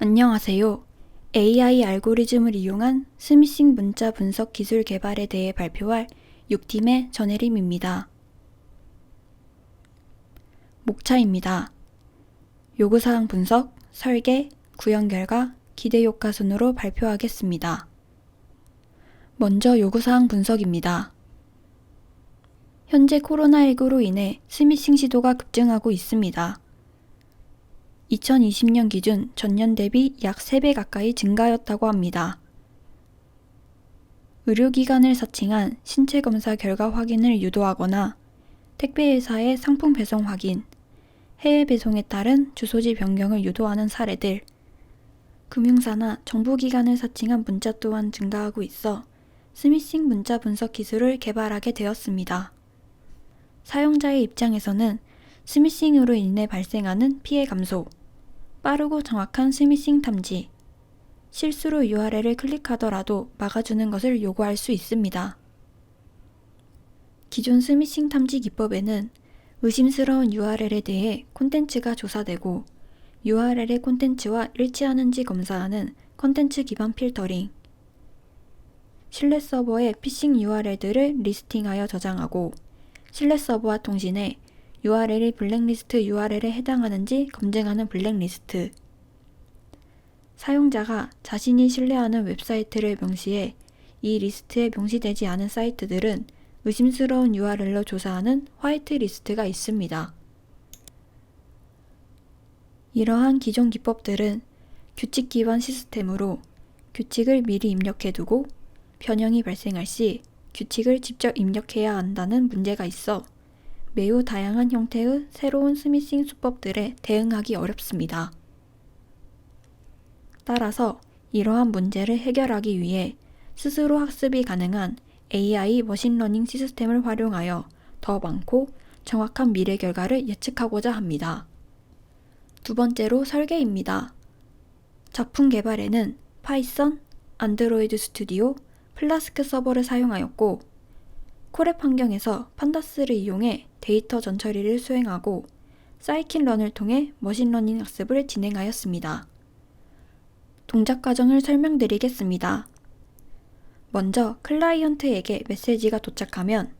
안녕하세요. AI 알고리즘을 이용한 스미싱 문자 분석 기술 개발에 대해 발표할 6팀의 전혜림입니다. 목차입니다. 요구사항 분석, 설계, 구현 결과, 기대 효과 순으로 발표하겠습니다. 먼저 요구사항 분석입니다. 현재 코로나19로 인해 스미싱 시도가 급증하고 있습니다. 2020년 기준 전년 대비 약 3배 가까이 증가하였다고 합니다. 의료기관을 사칭한 신체 검사 결과 확인을 유도하거나 택배회사의 상품 배송 확인, 해외 배송에 따른 주소지 변경을 유도하는 사례들, 금융사나 정부기관을 사칭한 문자 또한 증가하고 있어 스미싱 문자 분석 기술을 개발하게 되었습니다. 사용자의 입장에서는 스미싱으로 인해 발생하는 피해 감소, 빠르고 정확한 스미싱 탐지, 실수로 URL을 클릭하더라도 막아주는 것을 요구할 수 있습니다. 기존 스미싱 탐지 기법에는 의심스러운 URL에 대해 콘텐츠가 조사되고 URL의 콘텐츠와 일치하는지 검사하는 컨텐츠 기반 필터링, 실내 서버에 피싱 URL들을 리스팅하여 저장하고 실내 서버와 통신해 URL이 블랙리스트 URL에 해당하는지 검증하는 블랙리스트. 사용자가 자신이 신뢰하는 웹사이트를 명시해 이 리스트에 명시되지 않은 사이트들은 의심스러운 URL로 조사하는 화이트 리스트가 있습니다. 이러한 기존 기법들은 규칙 기반 시스템으로 규칙을 미리 입력해 두고 변형이 발생할 시 규칙을 직접 입력해야 한다는 문제가 있어 매우 다양한 형태의 새로운 스미싱 수법들에 대응하기 어렵습니다. 따라서 이러한 문제를 해결하기 위해 스스로 학습이 가능한 AI 머신러닝 시스템을 활용하여 더 많고 정확한 미래 결과를 예측하고자 합니다. 두 번째로 설계입니다. 작품 개발에는 파이썬, 안드로이드 스튜디오, 플라스크 서버를 사용하였고 콜앱 환경에서 판다스를 이용해 데이터 전처리를 수행하고 사이킨런을 통해 머신러닝 학습을 진행하였습니다. 동작 과정을 설명드리겠습니다. 먼저 클라이언트에게 메시지가 도착하면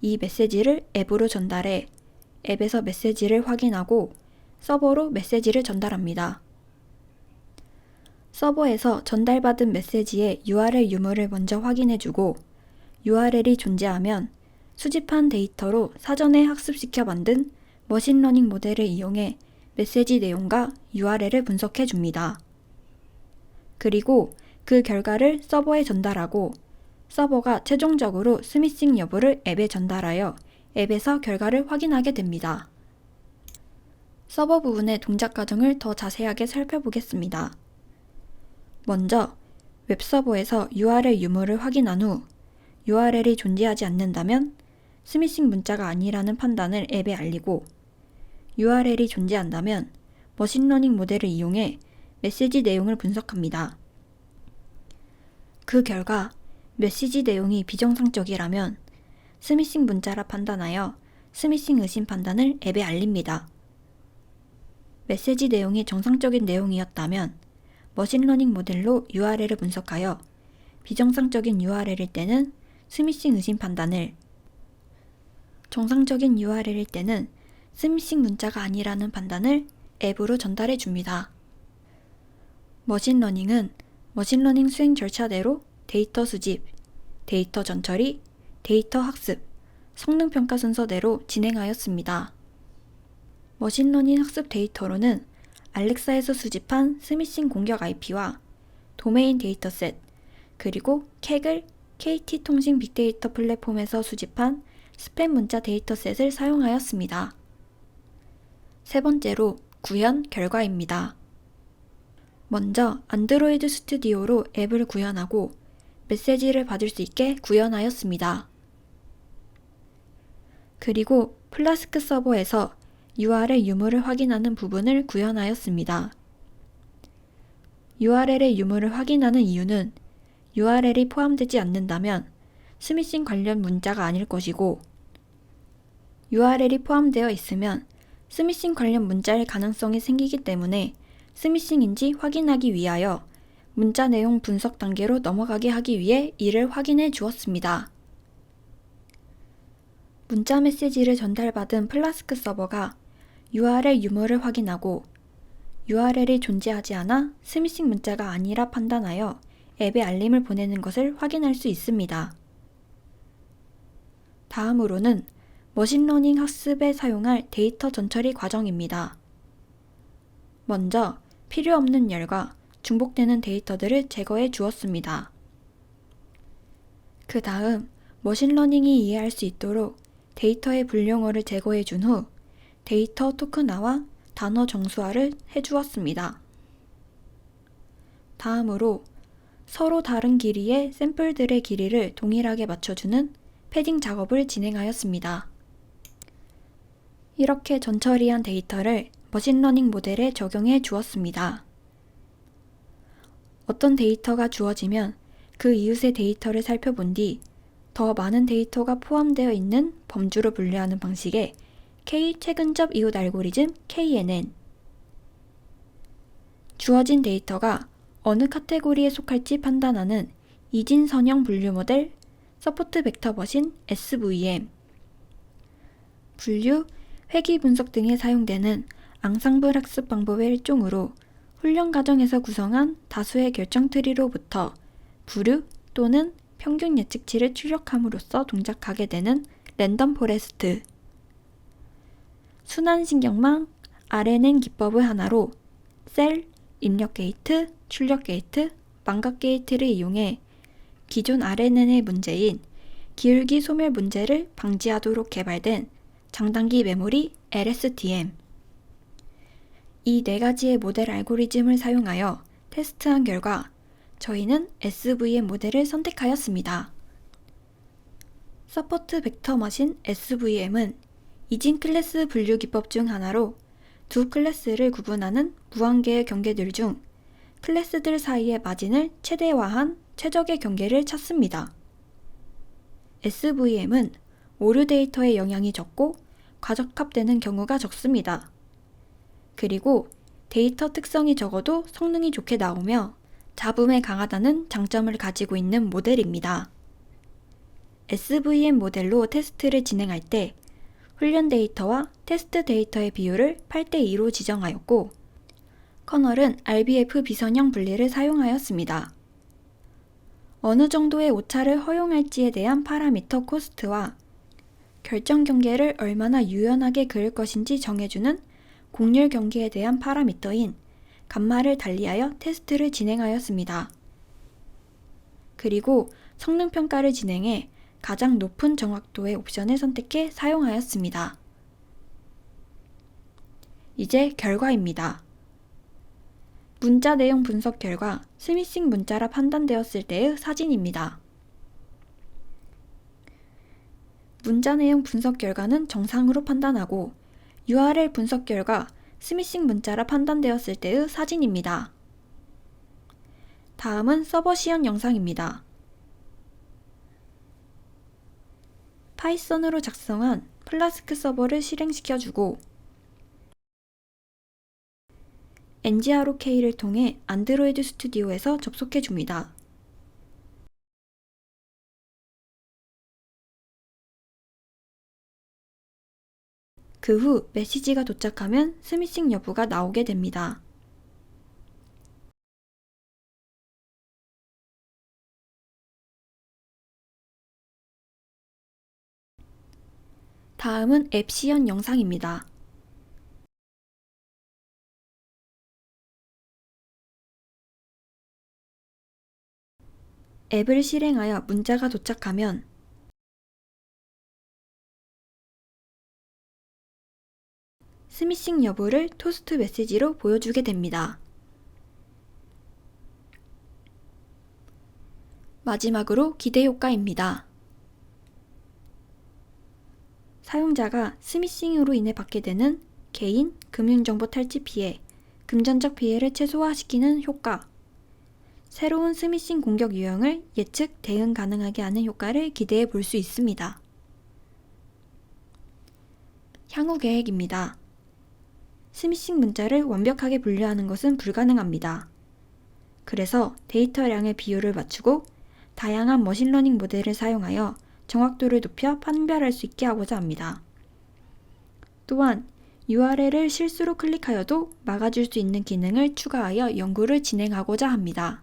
이 메시지를 앱으로 전달해 앱에서 메시지를 확인하고 서버로 메시지를 전달합니다. 서버에서 전달받은 메시지의 URL 유무를 먼저 확인해주고 URL이 존재하면 수집한 데이터로 사전에 학습시켜 만든 머신러닝 모델을 이용해 메시지 내용과 URL을 분석해 줍니다. 그리고 그 결과를 서버에 전달하고 서버가 최종적으로 스미싱 여부를 앱에 전달하여 앱에서 결과를 확인하게 됩니다. 서버 부분의 동작 과정을 더 자세하게 살펴보겠습니다. 먼저 웹서버에서 URL 유무를 확인한 후 URL이 존재하지 않는다면 스미싱 문자가 아니라는 판단을 앱에 알리고 URL이 존재한다면 머신러닝 모델을 이용해 메시지 내용을 분석합니다. 그 결과 메시지 내용이 비정상적이라면 스미싱 문자라 판단하여 스미싱 의심 판단을 앱에 알립니다. 메시지 내용이 정상적인 내용이었다면 머신러닝 모델로 URL을 분석하여 비정상적인 URL일 때는 스미싱 의심 판단을 정상적인 URL일 때는 스미싱 문자가 아니라는 판단을 앱으로 전달해 줍니다. 머신러닝은 머신러닝 수행 절차대로 데이터 수집, 데이터 전처리, 데이터 학습, 성능 평가 순서대로 진행하였습니다. 머신러닝 학습 데이터로는 알렉사에서 수집한 스미싱 공격 IP와 도메인 데이터셋, 그리고 캑을 KT 통신 빅데이터 플랫폼에서 수집한 스팸 문자 데이터셋을 사용하였습니다. 세 번째로 구현 결과입니다. 먼저 안드로이드 스튜디오로 앱을 구현하고 메시지를 받을 수 있게 구현하였습니다. 그리고 플라스크 서버에서 URL 유무를 확인하는 부분을 구현하였습니다. URL의 유무를 확인하는 이유는 URL이 포함되지 않는다면 스미싱 관련 문자가 아닐 것이고 URL이 포함되어 있으면 스미싱 관련 문자일 가능성이 생기기 때문에 스미싱인지 확인하기 위하여 문자 내용 분석 단계로 넘어가게 하기 위해 이를 확인해 주었습니다. 문자 메시지를 전달받은 플라스크 서버가 URL 유무를 확인하고 URL이 존재하지 않아 스미싱 문자가 아니라 판단하여 앱에 알림을 보내는 것을 확인할 수 있습니다. 다음으로는 머신러닝 학습에 사용할 데이터 전처리 과정입니다. 먼저 필요 없는 열과 중복되는 데이터들을 제거해 주었습니다. 그 다음 머신러닝이 이해할 수 있도록 데이터의 분량어를 제거해 준 후 데이터 토큰화와 단어 정수화를 해 주었습니다. 다음으로 서로 다른 길이의 샘플들의 길이를 동일하게 맞춰주는 패딩 작업을 진행하였습니다. 이렇게 전처리한 데이터를 머신러닝 모델에 적용해 주었습니다. 어떤 데이터가 주어지면 그 이웃의 데이터를 살펴본 뒤 더 많은 데이터가 포함되어 있는 범주로 분류하는 방식의 K 최근접 이웃 알고리즘 KNN 주어진 데이터가 어느 카테고리에 속할지 판단하는 이진 선형 분류 모델 서포트 벡터 머신 SVM 분류, 회귀 분석 등에 사용되는 앙상블 학습 방법의 일종으로 훈련 과정에서 구성한 다수의 결정 트리로부터 부류 또는 평균 예측치를 출력함으로써 동작하게 되는 랜덤 포레스트. 순환 신경망 RNN 기법의 하나로 셀, 입력 게이트, 출력 게이트, 망각 게이트를 이용해 기존 RNN의 문제인 기울기 소멸 문제를 방지하도록 개발된 장단기 메모리 LSTM 이 네 가지의 모델 알고리즘을 사용하여 테스트한 결과 저희는 SVM 모델을 선택하였습니다. 서포트 벡터 머신 SVM은 이진 클래스 분류 기법 중 하나로 두 클래스를 구분하는 무한계의 경계들 중 클래스들 사이의 마진을 최대화한 최적의 경계를 찾습니다. SVM은 오류 데이터의 영향이 적고 과적합되는 경우가 적습니다. 그리고 데이터 특성이 적어도 성능이 좋게 나오며 잡음에 강하다는 장점을 가지고 있는 모델입니다. SVM 모델로 테스트를 진행할 때 훈련 데이터와 테스트 데이터의 비율을 8대2로 지정하였고, 커널은 RBF 비선형 분리를 사용하였습니다. 어느 정도의 오차를 허용할지에 대한 파라미터 코스트와 결정 경계를 얼마나 유연하게 그릴 것인지 정해주는 곡률 경계에 대한 파라미터인 감마를 달리하여 테스트를 진행하였습니다. 그리고 성능 평가를 진행해 가장 높은 정확도의 옵션을 선택해 사용하였습니다. 이제 결과입니다. 문자 내용 분석 결과 스미싱 문자라 판단되었을 때의 사진입니다. 문자 내용 분석 결과는 정상으로 판단하고 URL 분석 결과 스미싱 문자라 판단되었을 때의 사진입니다. 다음은 서버 시연 영상입니다. 파이썬으로 작성한 플라스크 서버를 실행시켜주고 NGROK를 통해 안드로이드 스튜디오에서 접속해 줍니다. 그 후 메시지가 도착하면 스미싱 여부가 나오게 됩니다. 다음은 앱 시연 영상입니다. 앱을 실행하여 문자가 도착하면 스미싱 여부를 토스트 메시지로 보여주게 됩니다. 마지막으로 기대 효과입니다. 사용자가 스미싱으로 인해 받게 되는 개인, 금융정보 탈취 피해, 금전적 피해를 최소화시키는 효과, 새로운 스미싱 공격 유형을 예측, 대응 가능하게 하는 효과를 기대해 볼 수 있습니다. 향후 계획입니다. 스미싱 문자를 완벽하게 분류하는 것은 불가능합니다. 그래서 데이터량의 비율을 맞추고 다양한 머신러닝 모델을 사용하여 정확도를 높여 판별할 수 있게 하고자 합니다. 또한 URL을 실수로 클릭하여도 막아줄 수 있는 기능을 추가하여 연구를 진행하고자 합니다.